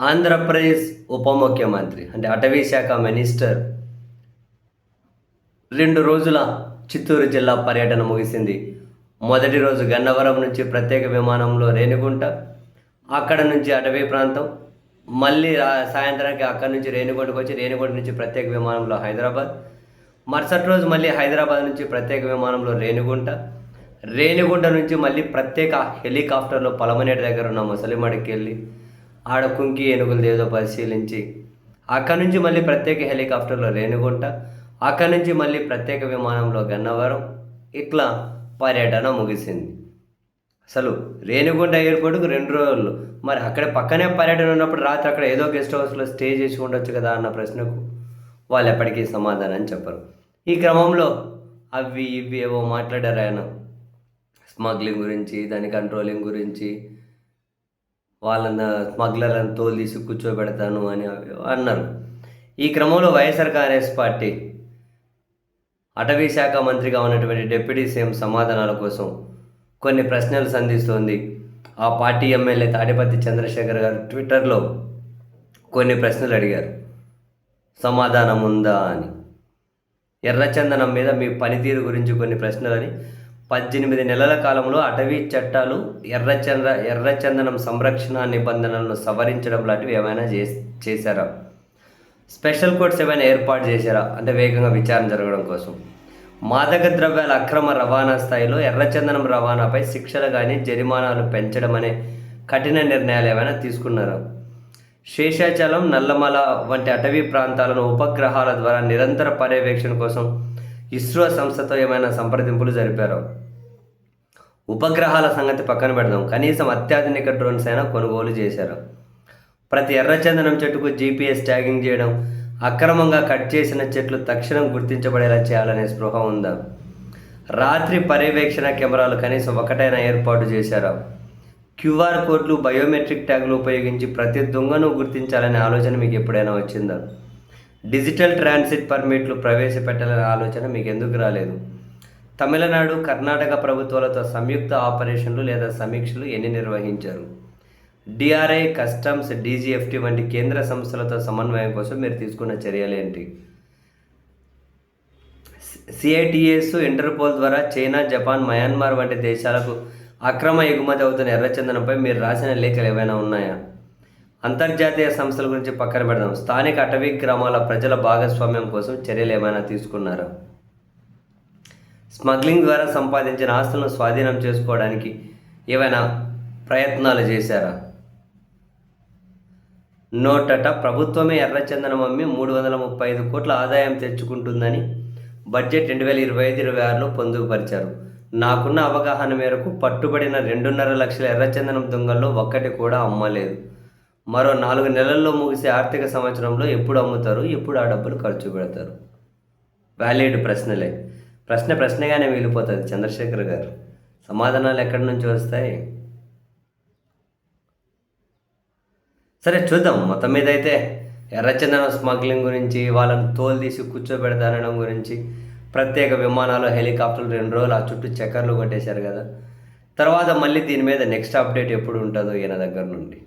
ఆంధ్రప్రదేశ్ ఉప ముఖ్యమంత్రి అంటే అటవీ శాఖ మినిస్టర్ రెండు రోజుల చిత్తూరు జిల్లా పర్యటన ముగిసింది. మొదటి రోజు గన్నవరం నుంచి ప్రత్యేక విమానంలో రేణిగుంట అక్కడ నుంచి అటవీ ప్రాంతం మళ్ళీ సాయంత్రానికి అక్కడి నుంచి రేణిగుంటకు వచ్చి రేణిగుంట నుంచి ప్రత్యేక విమానంలో హైదరాబాద్ మరుసటి రోజు మళ్ళీ హైదరాబాద్ నుంచి ప్రత్యేక విమానంలో రేణిగుంట రేణిగుంట నుంచి మళ్ళీ ప్రత్యేక హెలికాప్టర్లో పలమనేటి దగ్గర ఉన్న ముసలిమడికి వెళ్ళి ఆడ కుంకి ఏనుగులు ఏదో పరిశీలించి అక్కడి నుంచి మళ్ళీ ప్రత్యేక హెలికాప్టర్లో రేణుగుంట అక్కడి నుంచి మళ్ళీ ప్రత్యేక విమానంలో గన్నవరం ఇట్లా పర్యటన ముగిసింది. అసలు రేణుగుంట ఎయిర్పోర్ట్కు రెండు రోజులు మరి అక్కడ పక్కనే పర్యటన ఉన్నప్పుడు రాత్రి అక్కడ ఏదో గెస్ట్ హౌస్లో స్టే చేసి ఉండొచ్చు కదా అన్న ప్రశ్నకు వాళ్ళు ఎప్పటికీ సమాధానం చెప్పరు. ఈ క్రమంలో అవి ఇవి ఏవో మాట్లాడారు ఆయన. స్మగ్లింగ్ గురించి దాని కంట్రోలింగ్ గురించి వాళ్ళని స్మగ్లర్లను తోలిసి కూర్చోబెడతాను అని అన్నారు. ఈ క్రమంలో వైఎస్ఆర్ కాంగ్రెస్ పార్టీ అటవీ శాఖ మంత్రిగా ఉన్నటువంటి డిప్యూటీ సీఎం సమాధానాల కోసం కొన్ని ప్రశ్నలు సంధిస్తోంది. ఆ పార్టీ ఎమ్మెల్యే తాడిపత్తి చంద్రశేఖర్ గారు ట్విట్టర్లో కొన్ని ప్రశ్నలు అడిగారు. సమాధానం ఉందా అని. ఎర్రచందనం మీద మీ పనితీరు గురించి కొన్ని ప్రశ్నలని పద్దెనిమిది నెలల కాలంలో అటవీ చట్టాలు ఎర్రచంద్ర ఎర్రచందనం సంరక్షణ నిబంధనలను సవరించడం లాంటివి ఏమైనా చే చేశారా? స్పెషల్ కోర్ట్స్ ఏమైనా ఏర్పాటు చేశారా? అంటే వేగంగా విచారణ జరగడం కోసం. మాదక ద్రవ్యాల అక్రమ రవాణా స్థాయిలో ఎర్రచందనం రవాణాపై శిక్షలు కానీ జరిమానాలు పెంచడం అనే కఠిన నిర్ణయాలు ఏమైనా తీసుకున్నారా? శేషాచలం నల్లమల వంటి అటవీ ప్రాంతాలను ఉపగ్రహాల ద్వారా నిరంతర పర్యవేక్షణ కోసం ఇస్రో సంస్థతో ఏమైనా సంప్రదింపులు జరిపారు? ఉపగ్రహాల సంగతి పక్కన పెడదాం. కనీసం అత్యాధునిక డ్రోన్స్ అయినా కొనుగోలు చేశారు. ప్రతి ఎర్రచందనం చెట్టుకు జీపీఎస్ ట్యాగింగ్ చేయడం అక్రమంగా కట్ చేసిన చెట్లు తక్షణం గుర్తించబడేలా చేయాలనే స్పృహ ఉందా? రాత్రి పర్యవేక్షణ కెమెరాలు కనీసం ఒకటైనా ఏర్పాటు చేశారా? క్యూఆర్ కోడ్లు బయోమెట్రిక్ ట్యాగ్లు ఉపయోగించి ప్రతి దొంగను గుర్తించాలనే ఆలోచన మీకు ఎప్పుడైనా వచ్చిందా? డిజిటల్ ట్రాన్సిట్ పర్మిట్లు ప్రవేశపెట్టాలనే ఆలోచన మీకు ఎందుకు రాలేదు? తమిళనాడు కర్ణాటక ప్రభుత్వాలతో సంయుక్త ఆపరేషన్లు లేదా సమీక్షలు ఎన్ని నిర్వహించారు? డిఆర్ఐ కస్టమ్స్ డీజీఎఫ్టీ వంటి కేంద్ర సంస్థలతో సమన్వయం కోసం మీరు తీసుకున్న చర్యలు ఏంటి? సిఐటిఎస్ ఇంటర్పోల్ ద్వారా చైనా జపాన్ మయన్మార్ వంటి దేశాలకు అక్రమ ఎగుమతి అవుతున్న ఎర్రచందనంపై మీరు రాసిన లేఖలు ఏవైనా ఉన్నాయా? అంతర్జాతీయ సంస్థల గురించి పక్కన పెడదాం. స్థానిక అటవీ గ్రామాల ప్రజల భాగస్వామ్యం కోసం చర్యలు ఏమైనా తీసుకున్నారా? స్మగ్లింగ్ ద్వారా సంపాదించిన ఆస్తులను స్వాధీనం చేసుకోవడానికి ఏమైనా ప్రయత్నాలు చేశారా? నోటట ప్రభుత్వమే ఎర్రచందనం అమ్మి మూడు వందల ముప్పై ఐదు కోట్ల ఆదాయం తెచ్చుకుంటుందని బడ్జెట్ రెండు వేల ఇరవై ఐదు ఇరవై ఆరులో పొందుపరిచారు. నాకున్న అవగాహన మేరకు పట్టుబడిన రెండున్నర లక్షల ఎర్రచందనం దొంగల్లో ఒక్కటి కూడా అమ్మలేదు. మరో నాలుగు నెలల్లో ముగిసే ఆర్థిక సంవత్సరంలో ఎప్పుడు అమ్ముతారు ఎప్పుడు ఆ డబ్బులు ఖర్చు పెడతారు? వ్యాలిడ్ ప్రశ్నలే. ప్రశ్న ప్రశ్నగానే మిగిలిపోతుంది చంద్రశేఖర్ గారు. సమాధానాలు ఎక్కడి నుంచి వస్తాయి? సరే చూద్దాం. మొత్తం మీద అయితే ఎర్రచందనం స్మగ్లింగ్ గురించి వాళ్ళని తోలు తీసి కూర్చోబెడతానడం గురించి ప్రత్యేక విమానాలు హెలికాప్టర్లు రెండు రోజులు ఆ చుట్టూ చక్కర్లు కొట్టేశారు కదా. తర్వాత మళ్ళీ దీని మీద నెక్స్ట్ అప్డేట్ ఎప్పుడు ఉంటుందో ఈయన దగ్గర నుండి.